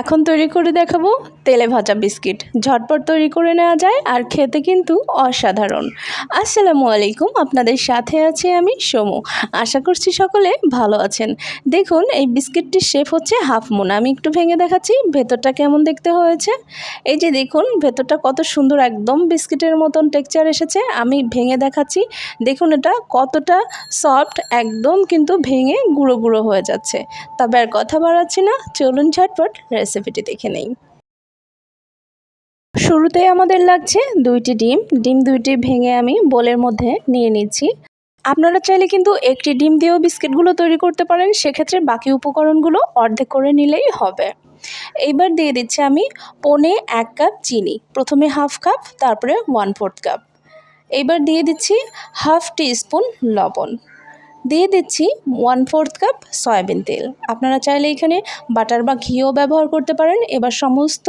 এখন তৈরি করে দেখাবো তেলে ভাজা বিস্কিট। ঝটপট তৈরি করে নেওয়া যায় আর খেতে কিন্তু অসাধারণ। আসসালামু আলাইকুম, আপনাদের সাথে আছি আমি সমু। আশা করছি সকলে ভালো আছেন। দেখুন, এই বিস্কিটটির শেপ হচ্ছে হাফ মুন আমি একটু ভেঙে দেখাচ্ছি, ভেতরটা কেমন দেখতে হয়েছে? এই যে দেখুন, ভেতরটা কত সুন্দর একদম বিস্কিটের মতন টেক্সচার এসেছে। আমি ভেঙে দেখাচ্ছি। দেখুন, এটা কতটা সফট একদম কিন্তু ভেঙে গুঁড়ো গুঁড়ো হয়ে যাচ্ছে। তবে আর কথা বাড়াচ্ছি না। চলুন ঝটপট রেসিপিটি দেখে নেই। শুরুতে আমাদের লাগছে দুইটি ডিম। ডিম দুইটি ভেঙে আমি বোলের মধ্যে নিয়ে নিচ্ছি। আপনারা চাইলে কিন্তু একটি ডিম দিয়েও বিস্কিটগুলো তৈরি করতে পারেন। সেক্ষেত্রে বাকি উপকরণগুলো অর্ধেক করে নিলেই হবে। এইবার দিয়ে দিচ্ছি আমি পনে এক কাপ চিনি। প্রথমে হাফ কাপ, তারপরে ওয়ান ফোর্থ কাপ। এইবার দিয়ে দিচ্ছি হাফ টি স্পুন লবণ। দিয়ে দিচ্ছি ওয়ান ফোর্থ কাপ সয়াবিন তেল। আপনারা চাইলে এখানে বাটার বা ঘিও ব্যবহার করতে পারেন। এবার সমস্ত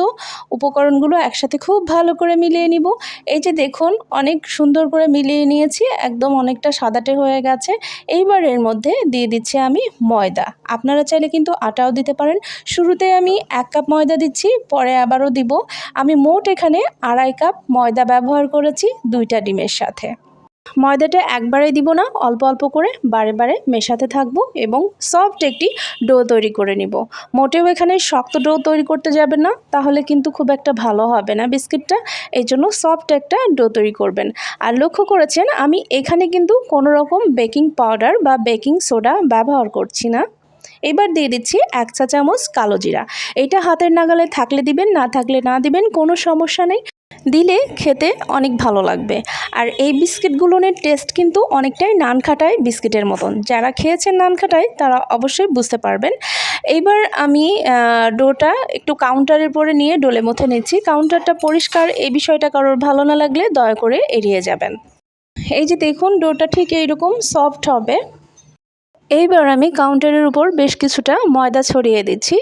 উপকরণগুলো একসাথে খুব ভালো করে মিলিয়ে নিব। এই যে দেখুন, অনেক সুন্দর করে মিলিয়ে নিয়েছি, একদম অনেকটা সাদাটে হয়ে গেছে। এইবার এর মধ্যে দিয়ে দিচ্ছি আমি ময়দা। আপনারা চাইলে কিন্তু আটাও দিতে পারেন। শুরুতে আমি এক কাপ ময়দা দিচ্ছি, পরে আবারও দিব। আমি মোট এখানে আড়াই কাপ ময়দা ব্যবহার করেছি দুইটা ডিমের সাথে। ময়দাটা একবারে দিব না, অল্প অল্প করে বারে বারে মেশাতে থাকব এবং সফট একটি ডো তৈরি করে নিব। মোটেও এখানে শক্ত ডো তৈরি করতে যাবে না, তাহলে কিন্তু খুব একটা ভালো হবে না বিস্কিটটা। এই জন্য সফট একটা ডো তৈরি করবেন। আর লক্ষ্য করেছেন, আমি এখানে কিন্তু কোনো রকম বেকিং পাউডার বা বেকিং সোডা ব্যবহার করছি না। এবার দিয়ে দিচ্ছি এক চা চামচ কালো জিরা। এটা হাতের নাগালে থাকলে দিবেন, না থাকলে না দিবেন, কোনো সমস্যা নেই। দিলে খেতে অনেক ভালো লাগবে। আর এই বিস্কিটগুলোনের টেস্ট কিন্তু অনেকটাই নান খাটায় বিস্কিটের মতন। যারা খেয়েছেন নান খাটায় তারা অবশ্যই বুঝতে পারবেন। এইবার আমি ডোটা একটু কাউন্টারের পরে নিয়ে ডোলে মধ্যে নিচ্ছি। কাউন্টারটা পরিষ্কার এই বিষয়টা কারোর ভালো না লাগলে দয়া করে এড়িয়ে যাবেন। এই যে দেখুন, ডোটা ঠিক এইরকম সফট হবে। এইবার আমি কাউন্টারের উপর বেশ কিছুটা ময়দা ছড়িয়ে দিচ্ছি।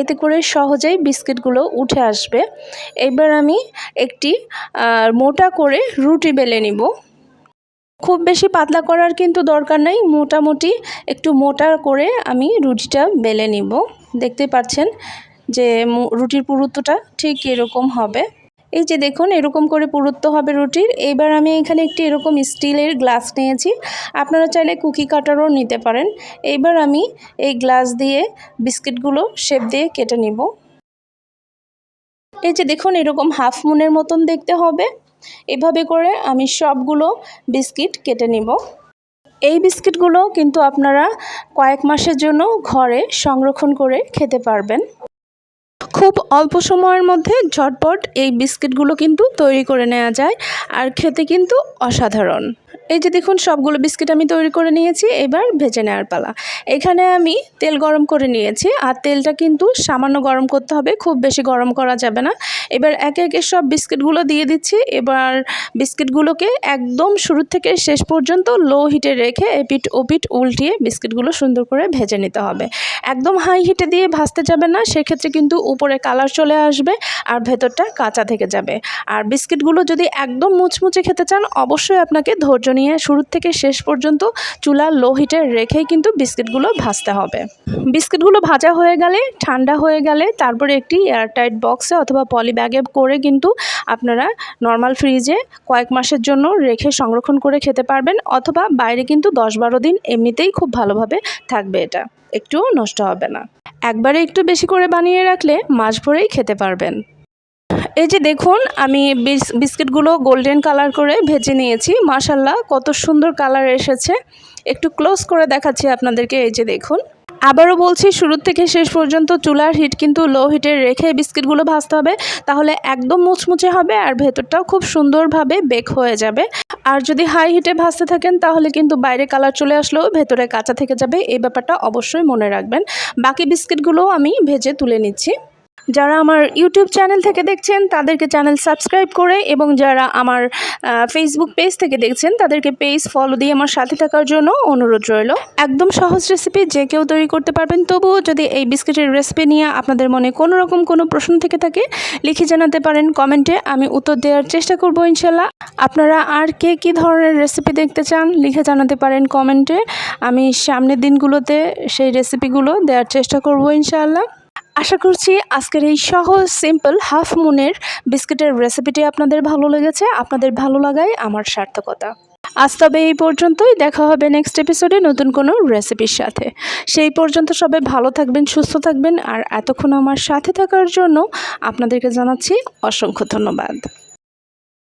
এতে করে সহজেই বিস্কিটগুলো উঠে আসবে। এবার আমি একটি মোটা করে রুটি বেলে নিব। খুব বেশি পাতলা করার কিন্তু দরকার নেই। মোটামুটি একটু মোটা করে আমি রুটিটা বেলে নিব। দেখতে পাচ্ছেন যে রুটির পুরুত্বটা ঠিক এরকম হবে। এই যে দেখুন, এরকম করে পুরুত্ব হবে রুটির। এবার আমি এখানে একটি এরকম স্টিলের গ্লাস নিয়েছি। আপনারা চাইলে কুকি কাটারও নিতে পারেন। এইবার আমি এই গ্লাস দিয়ে বিস্কিটগুলো শেপ দিয়ে কেটে নিব। এই যে দেখুন, এরকম হাফ মুনের মতন দেখতে হবে। এভাবে করে আমি সবগুলো বিস্কিট কেটে নিব। এই বিস্কিটগুলো কিন্তু আপনারা কয়েক মাসের জন্য ঘরে সংরক্ষণ করে খেতে পারবেন। খুব অল্প সময়ের মধ্যে ঝটপট এই বিস্কিটগুলো কিন্তু তৈরি করে নেওয়া যায়। আর খেতে কিন্তু অসাধারণ। এই যে দেখুন, সবগুলো বিস্কিট আমি তৈরি করে নিয়েছি, এবার ভেজে নেওয়ার পালা। এখানে আমি তেল গরম করে নিয়েছি, আর তেলটা কিন্তু সামান্য গরম করতে হবে, খুব বেশি গরম করা যাবে না। এবার একে একে সব বিস্কিটগুলো দিয়ে দিচ্ছি, এবার বিস্কিটগুলোকে একদম শুরু থেকে শেষ পর্যন্ত লো হিটে রেখে এপিট ওপিট উল্টিয়ে বিস্কিটগুলো সুন্দর করে ভেজে নিতে হবে। একদম হাই হিটে দিয়ে ভাজতে যাবে না, সেক্ষেত্রে কিন্তু উপরে কালার চলে আসবে, আর ভেতরটা কাঁচা থেকে যাবে। আর বিস্কিটগুলো যদি একদম মুচমুচে খেতে চান, অবশ্যই আপনাকে ধৈর্য নিয়ে শুরু থেকে শেষ পর্যন্ত চুলা লো হিটে রেখেই কিন্তু বিস্কিটগুলো ভাজতে হবে। বিস্কিটগুলো ভাজা হয়ে গেলে, ঠান্ডা হয়ে গেলে তারপরে একটি এয়ারটাইট বক্সে অথবা পলি ব্যাগে করে কিন্তু আপনারা নর্মাল ফ্রিজে কয়েক মাসের জন্য রেখে সংরক্ষণ করে খেতে পারবেন অথবা বাইরে কিন্তু দশ বারো দিন এমনিতেই খুব ভালোভাবে থাকবে এটা। একটুও নষ্ট হবে না। একবারে একটু বেশি করে বানিয়ে রাখলে মাস ভরেই খেতে পারবেন। এই যে দেখুন, আমি বিস্কিটগুলো গোল্ডেন কালার করে ভেজে নিয়েছি। মাশাল্লাহ কত সুন্দর কালার এসেছে। একটু ক্লোজ করে দেখাচ্ছি আপনাদেরকে, এই যে দেখুন। আবারও বলছি শুরু থেকে শেষ পর্যন্ত চুলার হিট কিন্তু লো হিটে রেখে বিস্কিটগুলো ভাজতে হবে। তাহলে একদম মুচমুচে হবে আর ভেতরটাও খুব সুন্দরভাবে বেক হয়ে যাবে। আর যদি হাই হিটে ভাজতে থাকেন, তাহলে কিন্তু বাইরে কালার চলে আসলেও ভেতরে কাঁচা থেকে যাবে। এই ব্যাপারটা অবশ্যই মনে রাখবেন। বাকি বিস্কিটগুলোও আমি ভেজে তুলে নিচ্ছি। যারা আমার ইউটিউব চ্যানেল থেকে দেখছেন, তাদেরকে চ্যানেল সাবস্ক্রাইব করে এবং যারা আমার ফেসবুক পেজ থেকে দেখছেন, তাদেরকে পেজ ফলো দিয়ে আমার সাথে থাকার জন্য অনুরোধ রইল। একদম সহজ রেসিপি যে কেউ তৈরি করতে পারবেন। তবুও যদি এই বিস্কিটের রেসিপি নিয়ে আপনাদের মনে কোনো রকম কোনো প্রশ্ন থেকে থাকে, লিখে জানাতে পারেন কমেন্টে। আমি উত্তর দেওয়ার চেষ্টা করব ইনশাল্লাহ। আপনারা আর কে কী ধরনের রেসিপি দেখতে চান, লিখে জানাতে পারেন কমেন্টে। আমি সামনের দিনগুলোতে সেই রেসিপিগুলো দেওয়ার চেষ্টা করব ইনশাআল্লাহ আশা করছি আজকের এই সহজ সিম্পল হাফ মুনের বিস্কিটের রেসিপিটি আপনাদের ভালো লেগেছে। আপনাদের ভালো লাগাই আমার সার্থকতা। আজ তবে এই পর্যন্তই। দেখা হবে নেক্সট এপিসোডে নতুন কোনো রেসিপির সাথে। সেই পর্যন্ত সবাই ভালো থাকবেন, সুস্থ থাকবেন। আর এতক্ষণ আমার সাথে থাকার জন্য আপনাদেরকে জানাচ্ছি অসংখ্য ধন্যবাদ।